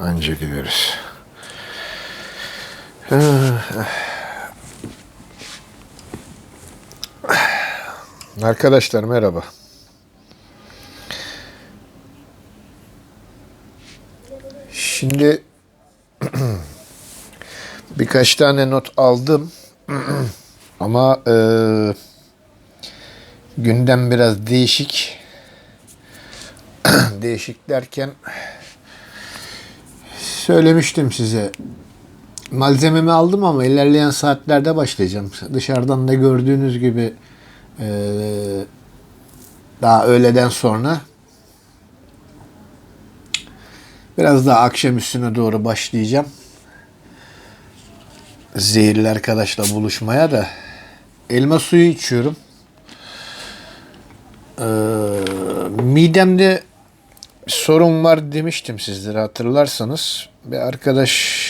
Anca gideriz. Arkadaşlar merhaba. Şimdi birkaç tane not aldım. Ama e, gündem biraz değişik. değişik derken söylemiştim size. Malzememi aldım ama ilerleyen saatlerde başlayacağım. Dışarıdan da gördüğünüz gibi e, daha öğleden sonra biraz daha akşam üstüne doğru başlayacağım. Zehirli arkadaşla buluşmaya da elma suyu içiyorum. Ee, midemde sorun var demiştim sizlere hatırlarsanız. Bir arkadaş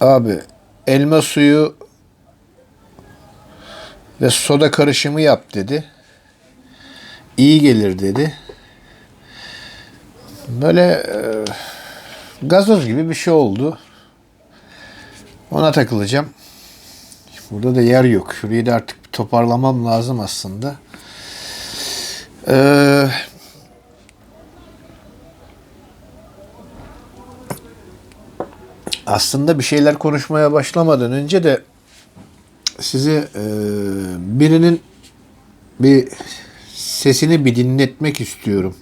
abi elma suyu ve soda karışımı yap dedi. İyi gelir dedi. Böyle e, gazoz gibi bir şey oldu. Ona takılacağım. Burada da yer yok. Şurayı da artık toparlamam lazım aslında. Ee, aslında bir şeyler konuşmaya başlamadan önce de size e, birinin bir sesini bir dinletmek istiyorum.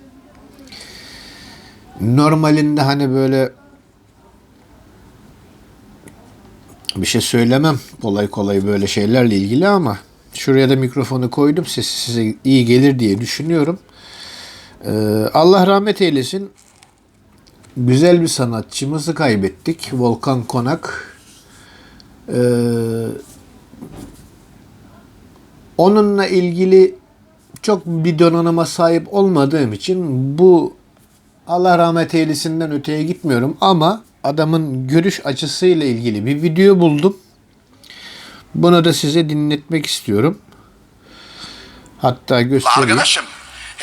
Normalinde hani böyle bir şey söylemem kolay kolay böyle şeylerle ilgili ama şuraya da mikrofonu koydum sesi size iyi gelir diye düşünüyorum. Ee, Allah rahmet eylesin. Güzel bir sanatçımızı kaybettik. Volkan Konak. Ee, onunla ilgili çok bir donanıma sahip olmadığım için bu Allah rahmet eylesinden öteye gitmiyorum ama adamın görüş açısıyla ilgili bir video buldum. Bunu da size dinletmek istiyorum. Hatta göstereyim. Arkadaşım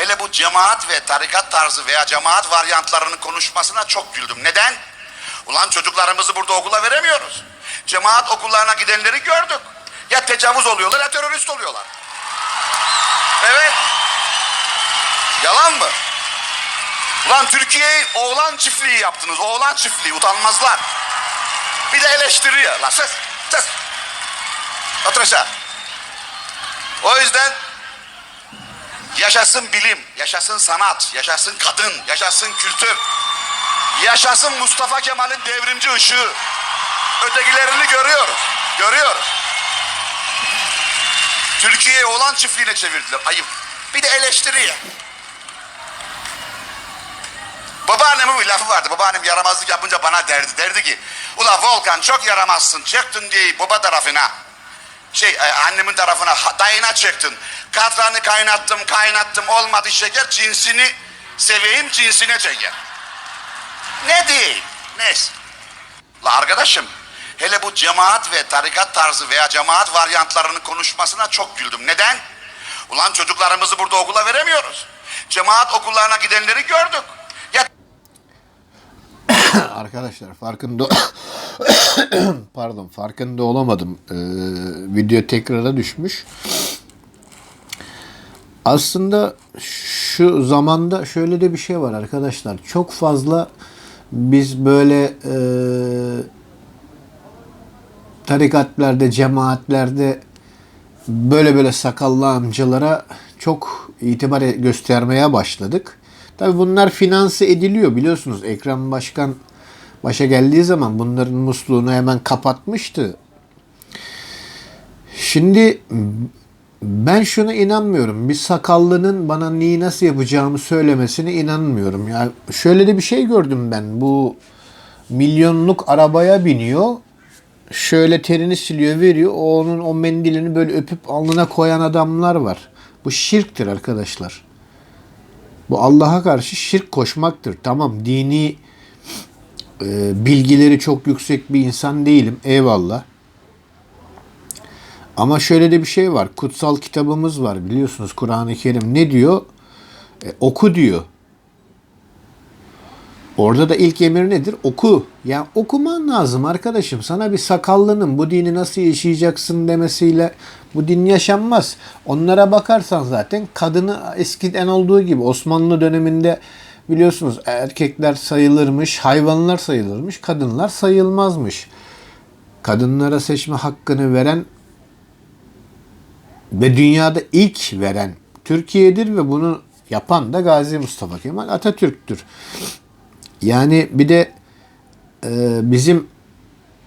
hele bu cemaat ve tarikat tarzı veya cemaat varyantlarının konuşmasına çok güldüm. Neden? Ulan çocuklarımızı burada okula veremiyoruz. Cemaat okullarına gidenleri gördük. Ya tecavüz oluyorlar ya terörist oluyorlar. Evet. Yalan mı? Ulan Türkiye'yi oğlan çiftliği yaptınız. Oğlan çiftliği utanmazlar. Bir de eleştiriyor. Lan ses, ses. Otur aşağı. O yüzden yaşasın bilim, yaşasın sanat, yaşasın kadın, yaşasın kültür. Yaşasın Mustafa Kemal'in devrimci ışığı. Ötekilerini görüyoruz. Görüyoruz. Türkiye'yi oğlan çiftliğine çevirdiler. Ayıp. Bir de eleştiriye. Babaannemin bir lafı vardı. Babaannem yaramazlık yapınca bana derdi. Derdi ki, ula Volkan çok yaramazsın. Çıktın diye baba tarafına. Şey e, annemin tarafına dayına çıktın. Katranı kaynattım kaynattım olmadı şeker cinsini seveyim cinsine çeker. Ne değil? Neyse. La arkadaşım hele bu cemaat ve tarikat tarzı veya cemaat varyantlarının konuşmasına çok güldüm. Neden? Ulan çocuklarımızı burada okula veremiyoruz. Cemaat okullarına gidenleri gördük. Arkadaşlar farkında pardon farkında olamadım. Ee, video tekrara düşmüş. Aslında şu zamanda şöyle de bir şey var arkadaşlar. Çok fazla biz böyle e, tarikatlerde, cemaatlerde böyle böyle sakallı amcalara çok itibar e- göstermeye başladık. Tabi bunlar finanse ediliyor biliyorsunuz. Ekrem Başkan başa geldiği zaman bunların musluğunu hemen kapatmıştı. Şimdi ben şuna inanmıyorum. Bir sakallının bana neyi nasıl yapacağımı söylemesine inanmıyorum. Yani şöyle de bir şey gördüm ben. Bu milyonluk arabaya biniyor. Şöyle terini siliyor, veriyor. O onun o mendilini böyle öpüp alnına koyan adamlar var. Bu şirktir arkadaşlar. Bu Allah'a karşı şirk koşmaktır. Tamam dini e, bilgileri çok yüksek bir insan değilim. Eyvallah. Ama şöyle de bir şey var. Kutsal kitabımız var biliyorsunuz Kur'an-ı Kerim ne diyor? E, oku diyor. Orada da ilk emir nedir? Oku. Ya okuman lazım arkadaşım. Sana bir sakallının bu dini nasıl yaşayacaksın demesiyle bu din yaşanmaz. Onlara bakarsan zaten kadını eskiden olduğu gibi Osmanlı döneminde biliyorsunuz erkekler sayılırmış, hayvanlar sayılırmış, kadınlar sayılmazmış. Kadınlara seçme hakkını veren ve dünyada ilk veren Türkiye'dir ve bunu yapan da Gazi Mustafa Kemal Atatürk'tür. Yani bir de e, bizim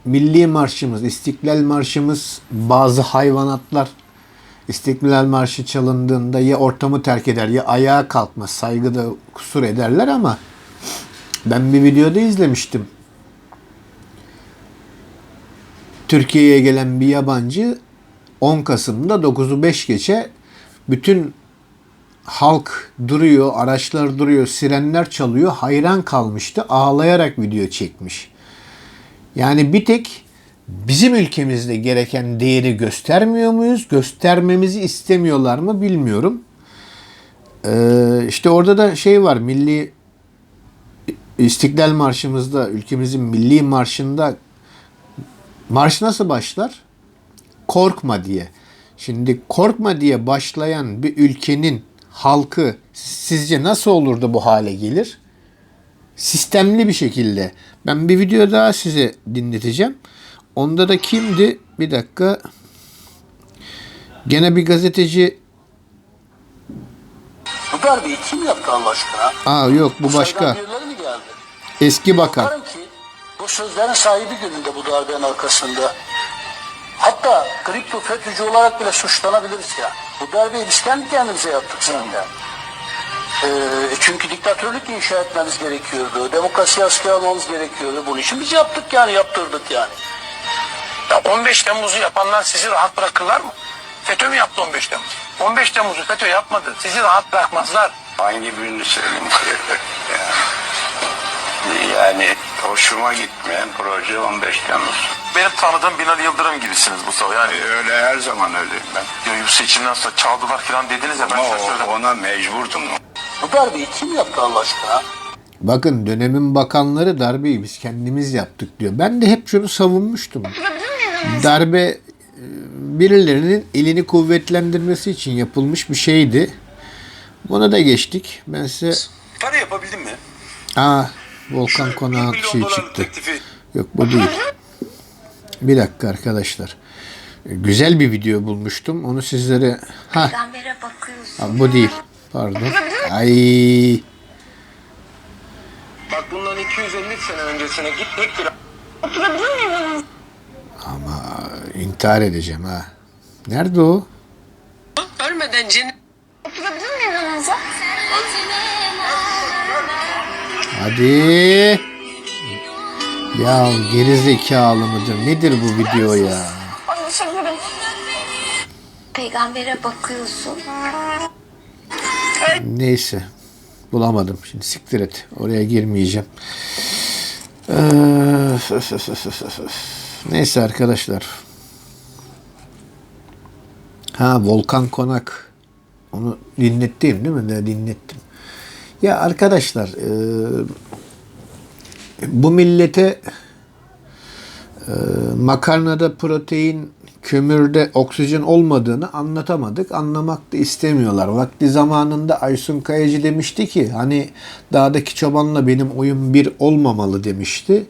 milli marşımız, İstiklal Marşımız bazı hayvanatlar İstiklal Marşı çalındığında ya ortamı terk eder ya ayağa kalkmaz, saygıda kusur ederler ama ben bir videoda izlemiştim. Türkiye'ye gelen bir yabancı 10 Kasım'da 9'u 5 geçe bütün halk duruyor, araçlar duruyor, sirenler çalıyor. Hayran kalmıştı. Ağlayarak video çekmiş. Yani bir tek bizim ülkemizde gereken değeri göstermiyor muyuz? Göstermemizi istemiyorlar mı bilmiyorum. Ee, işte orada da şey var. Milli İstiklal Marşımızda, ülkemizin milli marşında marş nasıl başlar? Korkma diye. Şimdi korkma diye başlayan bir ülkenin halkı sizce nasıl olurdu bu hale gelir? Sistemli bir şekilde. Ben bir video daha size dinleteceğim. Onda da kimdi? Bir dakika. Gene bir gazeteci. Bu darbeyi kim yaptı Allah aşkına? Aa yok bu Uzaydan başka. mi geldi? Eski bakan. Ki bu sözlerin sahibi gününde bu darbenin arkasında. Hatta kripto FETÖ'cü olarak bile suçlanabiliriz ya. Bu darbeyi biz kendi kendimize yaptık seninle. Ee, çünkü diktatörlük inşa etmemiz gerekiyordu. Demokrasi askıya almamız gerekiyordu. Bunun için biz yaptık yani yaptırdık yani. Ya 15 Temmuz'u yapanlar sizi rahat bırakırlar mı? FETÖ mü yaptı 15 Temmuz? 15 Temmuz'u FETÖ yapmadı. Sizi rahat bırakmazlar. Hangi birini söyleyeyim yani, yani hoşuma gitmeyen proje 15 Temmuz. Benim tanıdığım Binali Yıldırım gibisiniz bu sefer. Yani Öyle her zaman öyleyim ben. ya, bu seçimden sonra çaldılar falan dediniz ya ben Ama size söyledim. o- ona mecburdum. Bu darbeyi kim yaptı Allah aşkına? Bakın dönemin bakanları darbeyi biz kendimiz yaptık diyor. Ben de hep şunu savunmuştum. Darbe e, birilerinin elini kuvvetlendirmesi için yapılmış bir şeydi. Buna da geçtik. Ben size... Para yapabildin mi? Aa, Volkan Konağın şey çıktı. Yok bu değil. Bir dakika arkadaşlar. Güzel bir video bulmuştum. Onu sizlere... Ha, ha, bu değil. Pardon. Ay. Bak bundan 250 sene öncesine git tek bir Ama intihar edeceğim ha. Nerede o? Ölmeden cennet Hadi. Ya geri zekalı mıdır? Nedir bu video ya? Peygambere bakıyorsun. Neyse. Bulamadım. Şimdi siktir et. Oraya girmeyeceğim. Öf, öf, öf, öf, öf, öf. Neyse arkadaşlar. Ha Volkan Konak. Onu dinlettim değil mi? Ne dinlettim. Ya arkadaşlar e, bu millete e, makarnada protein, kömürde oksijen olmadığını anlatamadık. Anlamak da istemiyorlar. Vakti zamanında Aysun Kayacı demişti ki hani dağdaki çobanla benim oyun bir olmamalı demişti.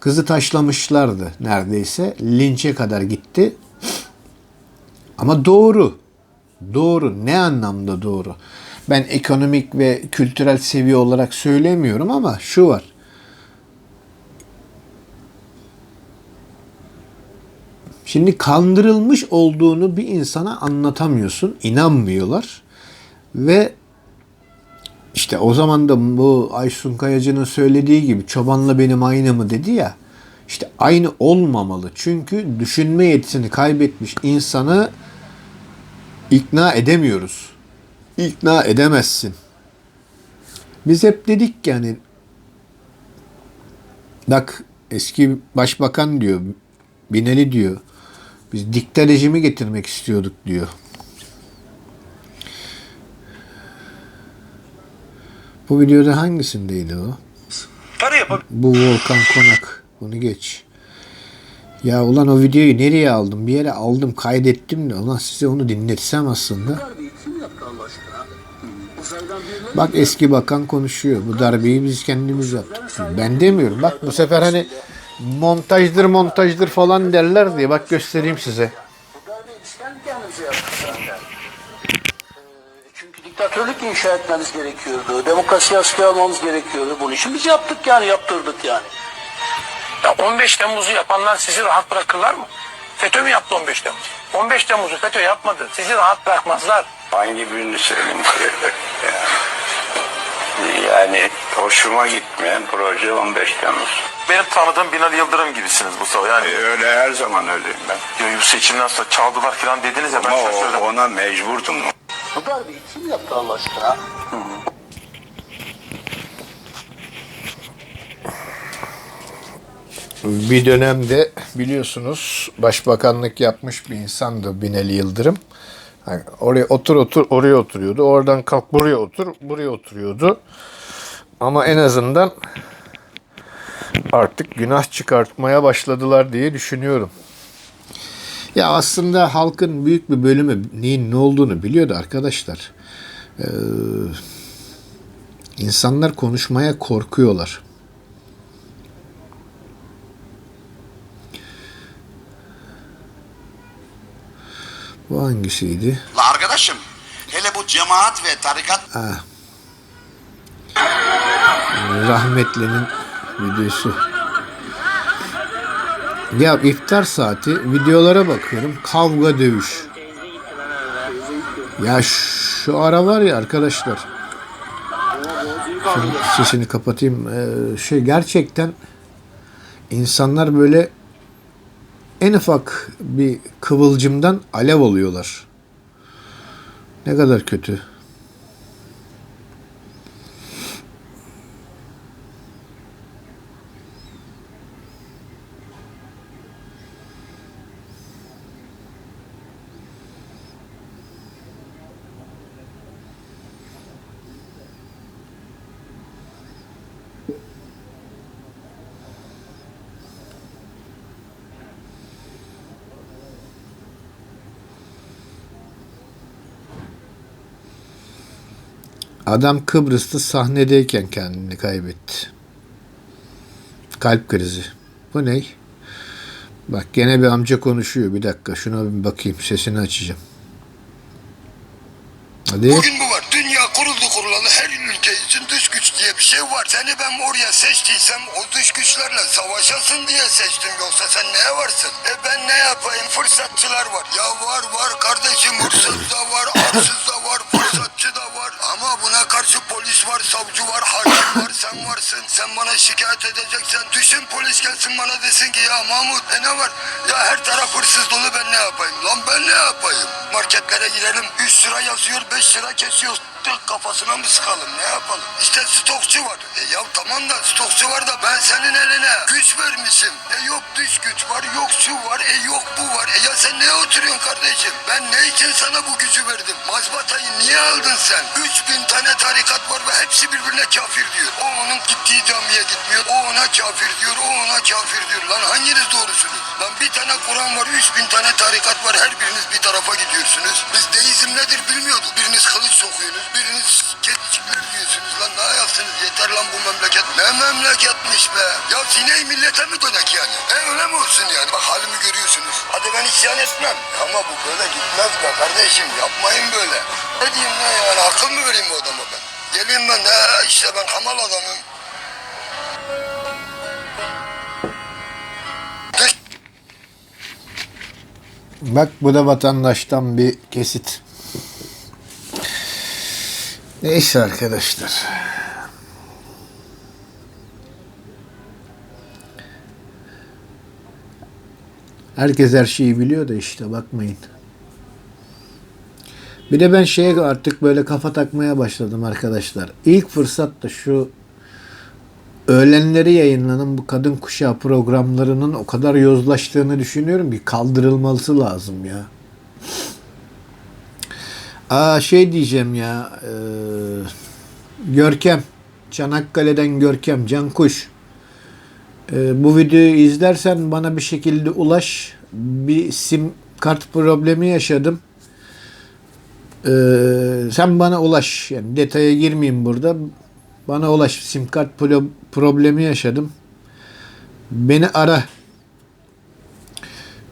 Kızı taşlamışlardı neredeyse. Linçe kadar gitti. Ama doğru. Doğru. Ne anlamda doğru? Ben ekonomik ve kültürel seviye olarak söylemiyorum ama şu var. Şimdi kandırılmış olduğunu bir insana anlatamıyorsun. inanmıyorlar. Ve işte o zaman da bu Aysun Kayacı'nın söylediği gibi çobanla benim aynı mı dedi ya. İşte aynı olmamalı. Çünkü düşünme yetisini kaybetmiş insanı ikna edemiyoruz. İkna edemezsin. Biz hep dedik yani bak eski başbakan diyor Binali diyor. Biz dikta rejimi getirmek istiyorduk diyor. Bu videoda hangisindeydi o? Bu Volkan Konak. Bunu geç. Ya ulan o videoyu nereye aldım? Bir yere aldım, kaydettim de. Ulan size onu dinletsem aslında. Bak eski bakan konuşuyor. Bu darbeyi biz kendimiz yaptık. Ben demiyorum. Bak bu sefer hani montajdır montajdır falan derler diye. Bak göstereyim size. Bu darbeyi biz kendi kendimize yaptık zaten. Çünkü diktatörlük inşa etmemiz gerekiyordu. Demokrasi askıya almamız gerekiyordu. Bunun için biz yaptık yani yaptırdık yani. Ya 15 Temmuz'u yapanlar sizi rahat bırakırlar mı? FETÖ mü yaptı 15 Temmuz? 15 Temmuz'u FETÖ yapmadı. Sizi rahat bırakmazlar. Hangi birini söyleyeyim? yani, yani hoşuma gitmeyen proje 15 Temmuz. Benim tanıdığım Binali Yıldırım gibisiniz Mustafa. Yani E, öyle her zaman öyleyim ben. ya, bu seçimden sonra çaldılar falan dediniz ya ben Ama şaşırdım. o- ona mecburdum. Bu darbeyi kim yaptı Allah aşkına? Bir dönemde biliyorsunuz başbakanlık yapmış bir insandı Binali Yıldırım. Hani oraya otur otur oraya oturuyordu. Oradan kalk buraya otur buraya oturuyordu. Ama en azından artık günah çıkartmaya başladılar diye düşünüyorum. Ya aslında halkın büyük bir bölümü neyin ne olduğunu biliyordu arkadaşlar. Ee, insanlar konuşmaya korkuyorlar. Bu hangisiydi? La arkadaşım hele bu cemaat ve tarikat Rahmetli'nin videosu. Ya iftar saati videolara bakıyorum. Kavga dövüş. Ya şu ara var ya arkadaşlar. Şunun sesini kapatayım. Ee, şey gerçekten insanlar böyle en ufak bir kıvılcımdan alev oluyorlar. Ne kadar kötü. Adam Kıbrıs'ta sahnedeyken kendini kaybetti. Kalp krizi. Bu ne? Bak gene bir amca konuşuyor. Bir dakika şuna bir bakayım. Sesini açacağım. Hadi. Bugün bu var. Dünya kuruldu kurulalı her ülke için dış güç diye bir şey var. Seni ben oraya seçtiysem o dış güçlerle savaşasın diye seçtim. Yoksa sen neye varsın? E ben ne yapayım? Fırsatçılar var. Ya var var kardeşim hırsız da var, arsız da var. Buna karşı polis var, savcı var, hakim var, sen varsın. Sen bana şikayet edeceksen düşün polis gelsin bana desin ki ya Mahmut e ne var? Ya her taraf hırsız dolu ben ne yapayım? Lan ben ne yapayım? Marketlere girelim 3 lira yazıyor 5 lira kesiyoruz. Tık kafasına mı sıkalım ne yapalım? İşte stokçu var. E ya tamam da stokçu var da ben senin eline güç vermişim. E yok dış güç var yok şu var e yok bu var. E ya sen neye oturuyorsun kardeşim? Ben ne için sana bu gücü verdim? Mazbatayı niye aldın sen? 3000 tane tarikat var ve hepsi birbirine kafir diyor. O onun gittiği camiye gitmiyor. O ona kafir diyor. O ona kafir diyor. Lan hanginiz doğrusunuz? Lan bir tane Kur'an var, 3000 tane tarikat var. Her biriniz bir tarafa gidiyorsunuz. Biz deizm nedir bilmiyorduk. Biriniz kılıç sokuyorsunuz. Biriniz keçikler diyorsunuz. Lan ne yapsınız? Yeter lan bu memleket. Ne memleketmiş be? Ya sineği millete mi dönek yani? E öyle mi olsun yani? Bak halimi görüyorsunuz. Hadi ben isyan etmem. Ama bu böyle gitmez be kardeşim. Yapmayın böyle. Ne diyeyim ne yani? Akıl mı vereyim bu adama ben? Geleyim ben de işte ben kamal adamım. Bak bu da vatandaştan bir kesit. Neyse arkadaşlar. Herkes her şeyi biliyor da işte bakmayın. Bir de ben şeye artık böyle kafa takmaya başladım arkadaşlar. İlk fırsatta şu öğlenleri yayınlanan bu kadın kuşağı programlarının o kadar yozlaştığını düşünüyorum ki kaldırılması lazım ya. Aa şey diyeceğim ya. e, Görkem. Çanakkale'den Görkem. Cankuş. Ee, bu videoyu izlersen bana bir şekilde ulaş. Bir sim kart problemi yaşadım. Ee, sen bana ulaş. Yani detaya girmeyeyim burada. Bana ulaş. Sim kart pro- problemi yaşadım. Beni ara.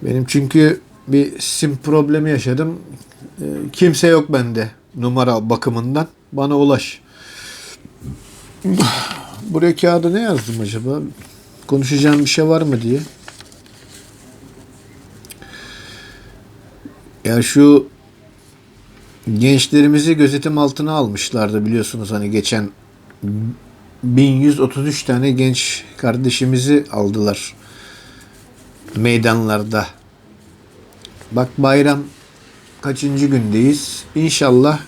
Benim çünkü bir sim problemi yaşadım. Ee, kimse yok bende numara bakımından. Bana ulaş. Buraya kağıda ne yazdım acaba? Konuşacağım bir şey var mı diye. Ya şu gençlerimizi gözetim altına almışlardı biliyorsunuz hani geçen 1133 tane genç kardeşimizi aldılar meydanlarda. Bak bayram kaçıncı gündeyiz? İnşallah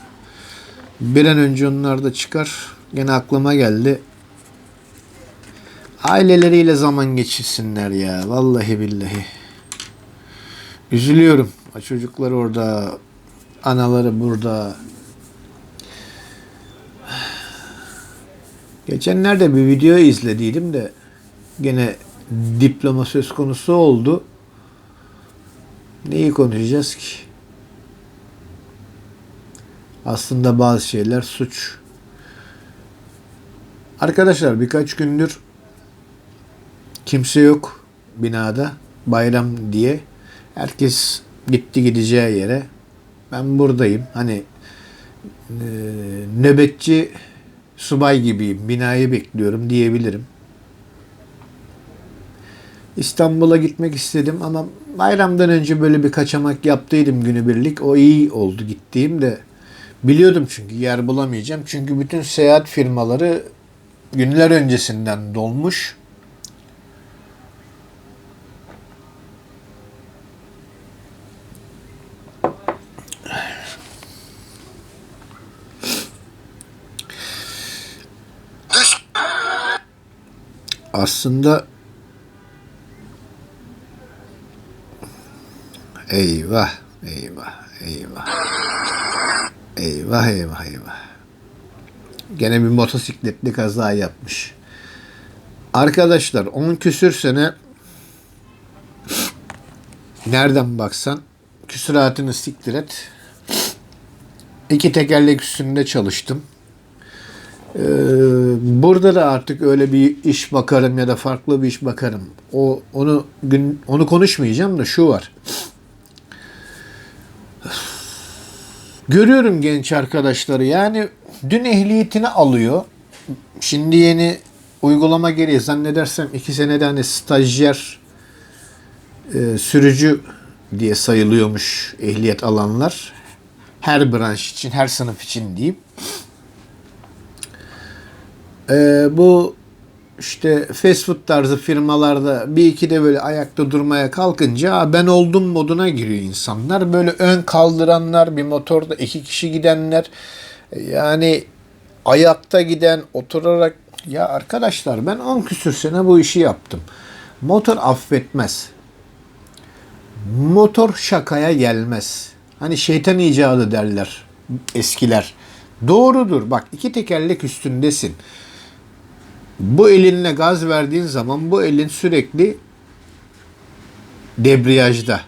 bir an önce onlar da çıkar. Gene aklıma geldi. Aileleriyle zaman geçirsinler ya. Vallahi billahi. Üzülüyorum. Çocuklar orada. Anaları burada. Geçenlerde bir video izlediydim de gene diploma söz konusu oldu. Neyi konuşacağız ki? Aslında bazı şeyler suç. Arkadaşlar birkaç gündür kimse yok binada bayram diye. Herkes gitti gideceği yere. Ben buradayım. Hani e, nöbetçi subay gibiyim. Binayı bekliyorum diyebilirim. İstanbul'a gitmek istedim ama bayramdan önce böyle bir kaçamak yaptıydım günübirlik. O iyi oldu gittiğim de. Biliyordum çünkü yer bulamayacağım. Çünkü bütün seyahat firmaları günler öncesinden dolmuş. Aslında eyvah, eyvah, eyvah. Eyvah, eyvah, eyvah. Gene bir motosikletli kaza yapmış. Arkadaşlar 10 küsür sene nereden baksan küsuratını siktir et. İki tekerlek üstünde çalıştım. Ee, burada da artık öyle bir iş bakarım ya da farklı bir iş bakarım. O onu gün onu konuşmayacağım da şu var. Görüyorum genç arkadaşları yani dün ehliyetini alıyor. Şimdi yeni uygulama geliyor. Zannedersem iki senede hani stajyer e, sürücü diye sayılıyormuş ehliyet alanlar. Her branş için, her sınıf için diyeyim. Ee, bu işte fast food tarzı firmalarda bir iki de böyle ayakta durmaya kalkınca "Aa, ben oldum moduna giriyor insanlar. Böyle ön kaldıranlar, bir motorda iki kişi gidenler. Yani ayakta giden, oturarak ya arkadaşlar ben 10 küsür sene bu işi yaptım. Motor affetmez. Motor şakaya gelmez. Hani şeytan icadı derler eskiler. Doğrudur. Bak iki tekerlek üstündesin. Bu elinle gaz verdiğin zaman bu elin sürekli debriyajda.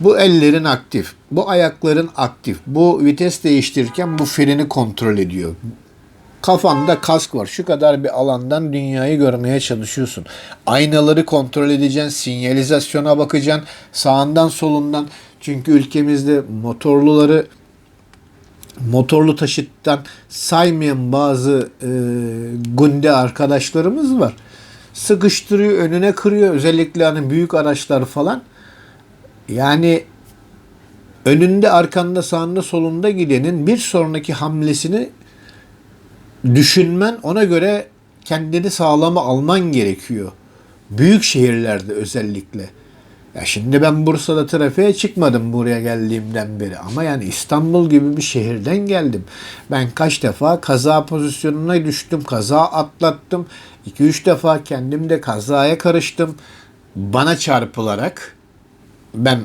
Bu ellerin aktif. Bu ayakların aktif. Bu vites değiştirirken bu freni kontrol ediyor. Kafanda kask var. Şu kadar bir alandan dünyayı görmeye çalışıyorsun. Aynaları kontrol edeceksin. Sinyalizasyona bakacaksın. Sağından solundan. Çünkü ülkemizde motorluları motorlu taşıttan saymayan bazı e, gunde arkadaşlarımız var. Sıkıştırıyor, önüne kırıyor. Özellikle hani büyük araçlar falan. Yani önünde, arkanda, sağında, solunda gidenin bir sonraki hamlesini düşünmen, ona göre kendini sağlama alman gerekiyor. Büyük şehirlerde özellikle. Ya şimdi ben Bursa'da trafiğe çıkmadım buraya geldiğimden beri ama yani İstanbul gibi bir şehirden geldim. Ben kaç defa kaza pozisyonuna düştüm, kaza atlattım. 2-3 defa kendim de kazaya karıştım. Bana çarpılarak ben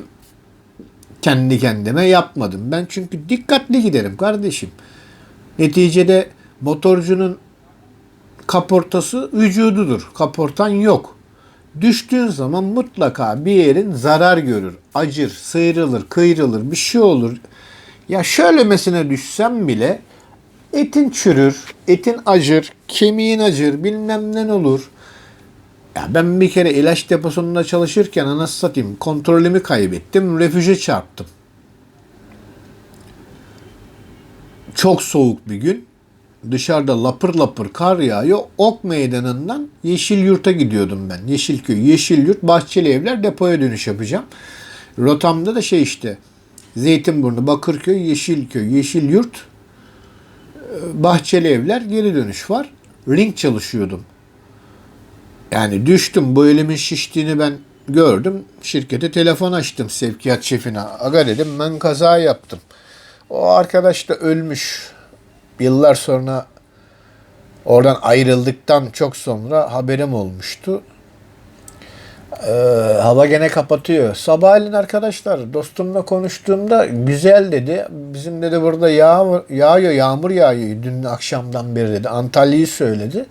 kendi kendime yapmadım. Ben çünkü dikkatli giderim kardeşim. Neticede motorcunun kaportası vücududur. Kaportan yok. Düştüğün zaman mutlaka bir yerin zarar görür. Acır, sıyrılır, kıyrılır, bir şey olur. Ya şöylemesine düşsem bile etin çürür, etin acır, kemiğin acır, bilmem ne olur. Ya ben bir kere ilaç deposunda çalışırken anasını satayım kontrolümü kaybettim. Refüje çarptım. Çok soğuk bir gün. Dışarıda lapır lapır kar yağıyor. Ok meydanından Yeşil Yurt'a gidiyordum ben. Yeşilköy, Yeşil Yurt, Bahçeli Evler depoya dönüş yapacağım. Rotamda da şey işte Zeytinburnu, Bakırköy, Yeşilköy, Yeşil Yurt, Bahçeli Evler geri dönüş var. Ring çalışıyordum. Yani düştüm bu elimin şiştiğini ben gördüm. Şirkete telefon açtım sevkiyat şefine. Aga dedim ben kaza yaptım. O arkadaş da ölmüş. Yıllar sonra oradan ayrıldıktan çok sonra haberim olmuştu. Ee, hava gene kapatıyor. Sabahleyin arkadaşlar dostumla konuştuğumda güzel dedi. Bizim dedi burada yağ, yağıyor, yağmur yağıyor dün akşamdan beri dedi. Antalya'yı söyledi.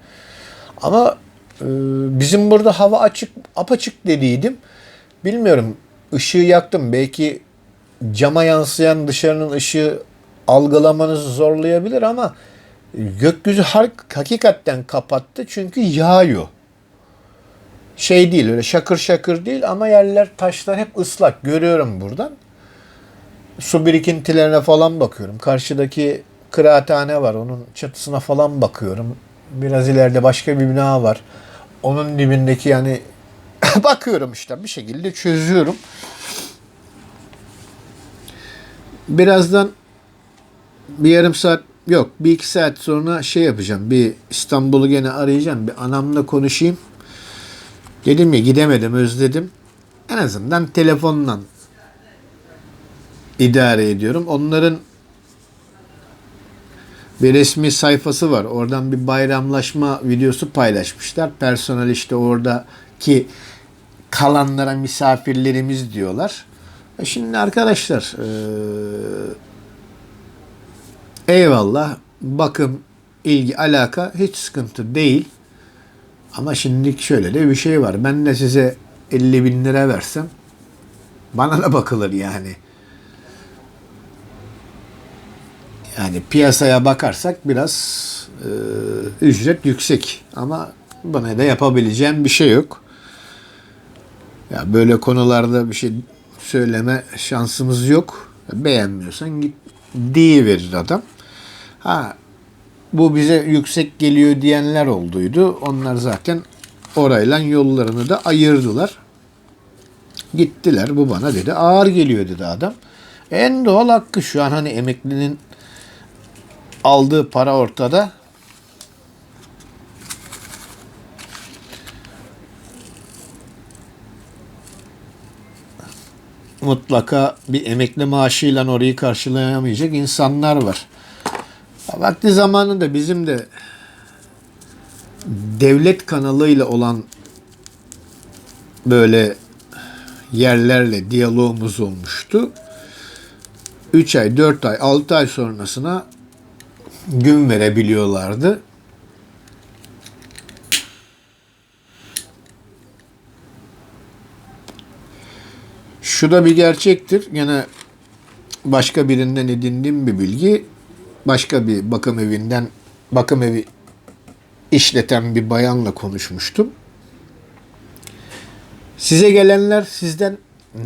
Ama e, bizim burada hava açık, apaçık dediydim. Bilmiyorum ışığı yaktım. Belki cama yansıyan dışarının ışığı algılamanızı zorlayabilir ama gökyüzü hakikaten kapattı çünkü yağıyor. Şey değil öyle şakır şakır değil ama yerler taşlar hep ıslak görüyorum buradan. Su birikintilerine falan bakıyorum. Karşıdaki kıraathane var onun çatısına falan bakıyorum. Biraz ileride başka bir bina var. Onun dibindeki yani bakıyorum işte bir şekilde çözüyorum. Birazdan bir yarım saat yok bir iki saat sonra şey yapacağım. Bir İstanbul'u gene arayacağım. Bir anamla konuşayım. Dedim ya gidemedim özledim. En azından telefonla idare ediyorum. Onların bir resmi sayfası var. Oradan bir bayramlaşma videosu paylaşmışlar. Personel işte oradaki kalanlara misafirlerimiz diyorlar. E Şimdi arkadaşlar eee Eyvallah. Bakım, ilgi, alaka hiç sıkıntı değil. Ama şimdi şöyle de bir şey var. Ben de size 50 bin lira versem bana da bakılır yani. Yani piyasaya bakarsak biraz e, ücret yüksek. Ama bana da yapabileceğim bir şey yok. Ya böyle konularda bir şey söyleme şansımız yok. Beğenmiyorsan git diye verir adam. Ha bu bize yüksek geliyor diyenler olduydu. Onlar zaten orayla yollarını da ayırdılar. Gittiler. Bu bana dedi ağır geliyor dedi adam. En doğal hakkı şu an hani emeklinin aldığı para ortada. mutlaka bir emekli maaşıyla orayı karşılayamayacak insanlar var. Vakti zamanında bizim de devlet kanalıyla olan böyle yerlerle diyalogumuz olmuştu. 3 ay, 4 ay, 6 ay sonrasına gün verebiliyorlardı. Şu da bir gerçektir. Yine başka birinden edindiğim bir bilgi. Başka bir bakım evinden bakım evi işleten bir bayanla konuşmuştum. Size gelenler sizden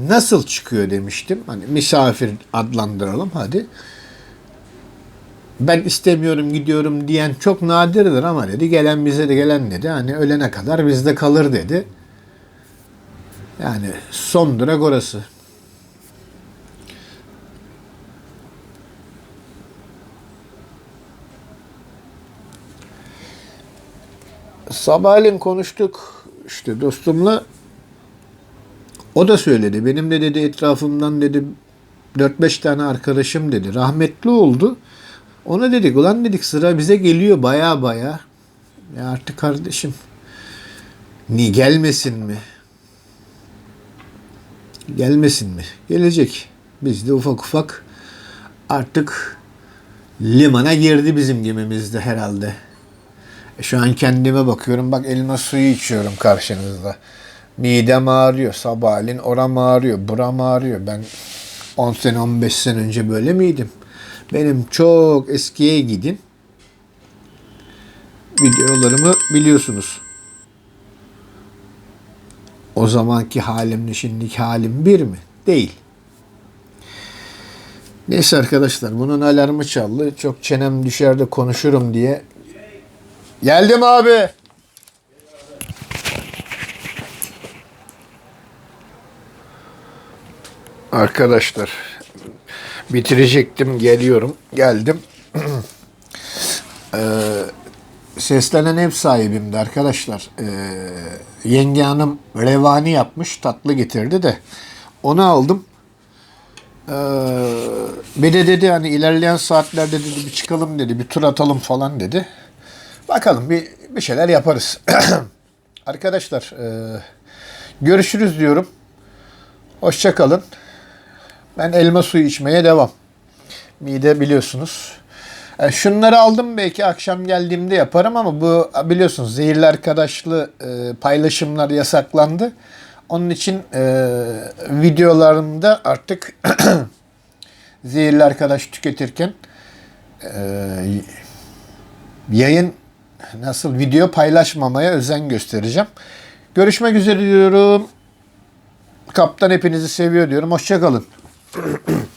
nasıl çıkıyor demiştim. Hani misafir adlandıralım hadi. Ben istemiyorum gidiyorum diyen çok nadirdir ama dedi gelen bize de gelen dedi. Hani ölene kadar bizde kalır dedi. Yani son durak orası. Sabahleyin konuştuk işte dostumla. O da söyledi. Benim de dedi etrafımdan dedi 4-5 tane arkadaşım dedi. Rahmetli oldu. Ona dedik ulan dedik sıra bize geliyor baya baya. Ya artık kardeşim ni gelmesin mi? Gelmesin mi? Gelecek. Biz de ufak ufak artık limana girdi bizim gemimizde herhalde. Şu an kendime bakıyorum. Bak elma suyu içiyorum karşınızda. Midem ağrıyor. Sabahleyin oram ağrıyor. Buram ağrıyor. Ben 10 sene 15 sene önce böyle miydim? Benim çok eskiye gidin. Videolarımı biliyorsunuz. O zamanki halimle şimdiki halim bir mi? Değil. Neyse arkadaşlar bunun alarmı çaldı. Çok çenem düşerde konuşurum diye. Geldim abi. Arkadaşlar bitirecektim geliyorum. Geldim. Ee, seslenen ev sahibimdi arkadaşlar. Ee, yenge hanım revani yapmış tatlı getirdi de onu aldım. Ee, bir de dedi hani ilerleyen saatlerde dedi bir çıkalım dedi bir tur atalım falan dedi. Bakalım bir, bir şeyler yaparız. Arkadaşlar e, görüşürüz diyorum. Hoşça kalın. Ben elma suyu içmeye devam. Mide biliyorsunuz. E, şunları aldım belki akşam geldiğimde yaparım ama bu biliyorsunuz zehirli arkadaşlı e, paylaşımlar yasaklandı. Onun için e, videolarımda artık zehirli arkadaş tüketirken e, yayın nasıl video paylaşmamaya özen göstereceğim. Görüşmek üzere diyorum. Kaptan hepinizi seviyor diyorum. Hoşçakalın.